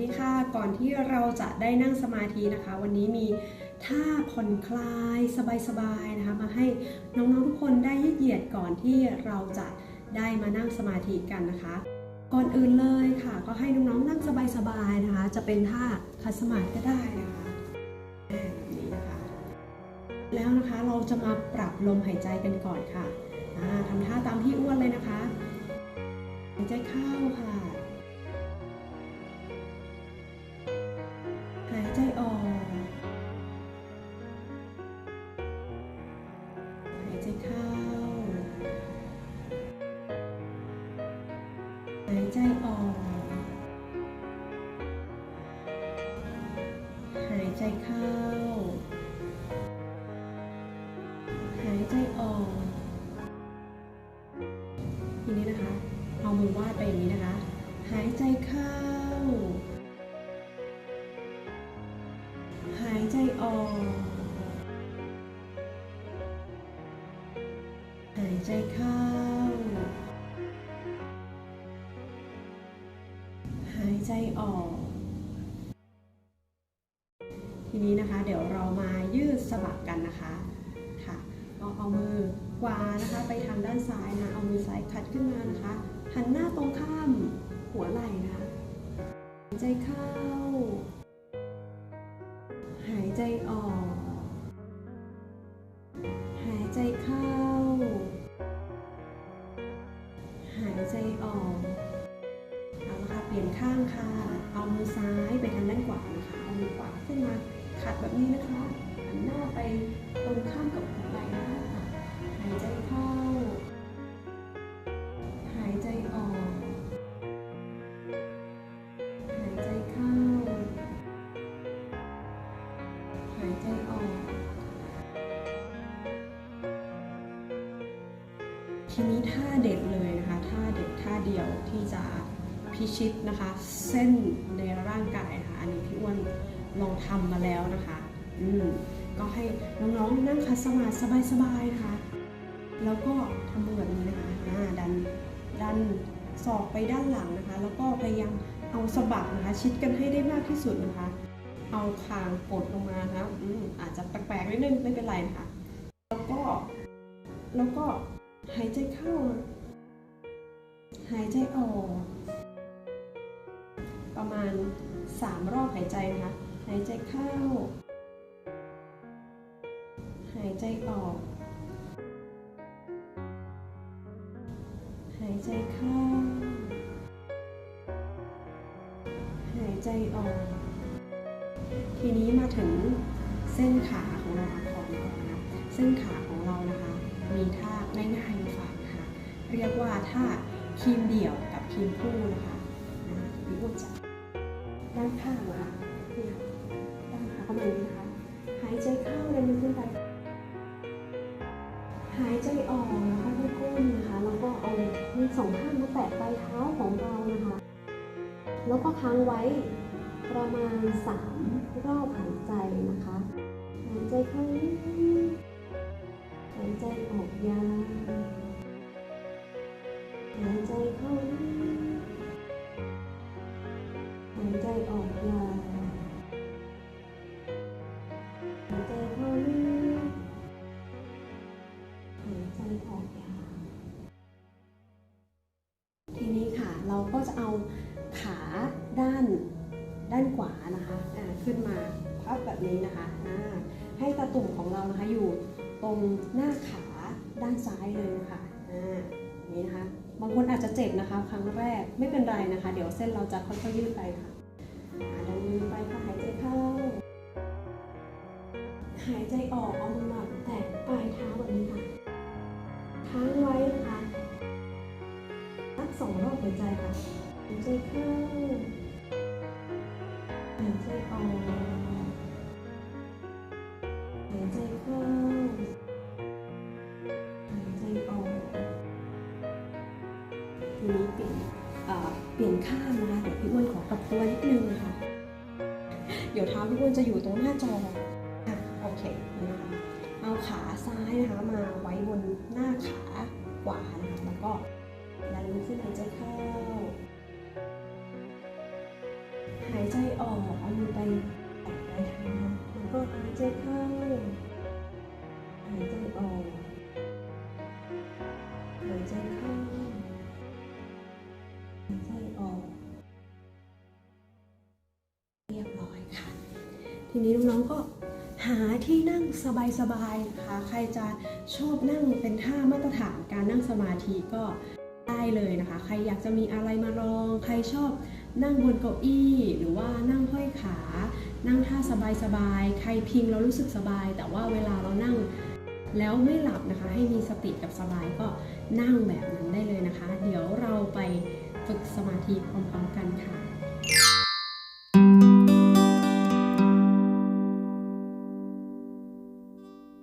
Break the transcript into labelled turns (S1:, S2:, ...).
S1: ดีค่ะ ก่อนที่เราจะได้นั่งสมาธินะคะ วันนี้มีท่าผ่อนคลายสบายๆนะคะ มาให้น้องๆทุกคนได้ยืดเหยียดก่อนที่เราจะได้มานั่งสมาธิกันนะคะ ก่อนอื่นเลยค่ะ ก็ให้น้องๆนั่งสบายๆนะคะ จะเป็นท่าคัดสมาธิก็ได้นะคะแบบนี้นะคะ แล้วนะคะเราจะมาปรับลมหายใจกันก่อนค่ะทำท่าตามที่อ้วนเลยนะคะ หายใจเข้าค่ะายใจออก หายใจเข้า หายใจออก ทีนี้นะคะ เอามือวาดไปอย่างนี้นะคะ หายใจเข้า หายใจออก หายใจเข้า ทีนี้นะคะ เดี๋ยวเรามายืดสะบักกันนะคะค่ะก็เอามือขวานะคะ ไปทางด้านซ้ายนะ เอามือซ้ายขัดขึ้นมานะคะ หันหน้าตรงข้ามหัวไหล่นะคะหายใจเข้า หายใจออก หายใจเข้า หายใจออกเอาละค่ะเปลี่ยนข้างค่ะ เอามือซ้ายไปทางด้านขวานะคะ เอามือขวาขึ้นมา ขัดแบบนี้นะคะหันหน้าไปตรงข้ามกับหัวไหล่นะคะหายใจเข้า หายใจออก หายใจเข้า หายใจออก ทีนี้ท่าเด็ดเลยนะคะ ท่าเด็ดท่าเดียวที่จะพิชิตนะคะ เส้นในร่างกายค่ะ อันนี้พี่อ้วน ลองทำมาแล้วนะคะ อืมก็ให้น้องๆนั่งคัดสมาธิสบายๆนะคะ แล้วก็ทำมือแบบนี้นะคะอ่าดันดันศอกไปด้านหลังนะคะ แล้วก็พยายามเอาสะบักนะคะ ชิดกันให้ได้มากที่สุดนะคะ เอาคางกดลงมานะคะอืมอาจจะแปลกๆนิดนึงไม่เป็นไรนะคะ แล้วก็ แล้วก็หายใจเข้า หายใจออก ประมาณ 3 รอบหายใจนะคะหายใจเข้า หายใจออก หายใจเข้า หายใจออก ทีนี้มาถึงเส้นขาของเราค่ะขอก่อนนะเส้นขาของเรานะคะ มีท่าง่ายๆมาฝากนะคะเรียกว่าท่าคีมเดี่ยวกับคีมคู่นะคะอ่าพี่อ้วจะด้านข้างนะคะนี่ค่ะ ม่นะคะ หายใจเข้าเลยมือขึ้นไป หายใจออกนะคะที่ก้นนะคะ แล้วก็เอามือสองข้างมาแตะปลายเท้าของเรานะคะ แล้วก็ค้างไว้ประมาณสามรอบหายใจนะคะ หายใจเข้าหายใจออกยาวหายใจเข้า วานะคะอ่าขึ้นมาพับแบบนี้นะคะอ่าให้ตาตุ่มของเรานะคะอยู่ตรงหน้าขาด้านซ้ายเลยนะคะอ่านี้นะคะ บางคนอาจจะเจ็บนะคะ ครั้งแรกไม่เป็นไรนะคะ เดี๋ยวเส้นเราจะค่อยๆยืดไปค่ะดันมือไปค่ะหายใจเข้า หายใจออกเอามือมาแตะปลายเท้าแบบนี้ค่ะค้างไว้นะคะสักสองรอบหายใจค่ะหายใจเข้า ใจออกหายใจเข้าหายใจออกทีนี้เปลี่ยนเอ่อเปลี่ยนข้างนะคะเดี๋ยวพี่อ้วนขอปรับตัวนิดนึงนะคะเดี๋ยวเท้าพี่อ้วนจะอยู่ตรงหน้าจออะโอเคนี่นะคะเอาขาซ้ายนะคะ มาไว้บนหน้าขาขวานะคะแล้วก็ดันขึ้นหายใจเข้า ใจออก เอามือไปปลายเท้าแล้วก็หายใจเข้า หายใจออก หายใจเข้า หายใจออก เรียบร้อยค่ะ ทีนี้น้องๆก็หาที่นั่งสบายๆนะคะ ใครจะชอบนั่งเป็นท่ามาตรฐานการนั่งสมาธิก็ได้เลยนะคะ ใครอยากจะมีอะไรมาลอง ใครชอบ นั่งบนเก้าอี้ หรือว่านั่งห้อยขา นั่งท่าสบายๆ ใครพิงแล้วรู้สึกสบาย แต่ว่าเวลาเรานั่งแล้วไม่หลับนะคะ ให้มีสติกับสบายก็นั่งแบบนั้นได้เลยนะคะ เดี๋ยวเราไปฝึกสมาธิพร้อมๆกันค่ะ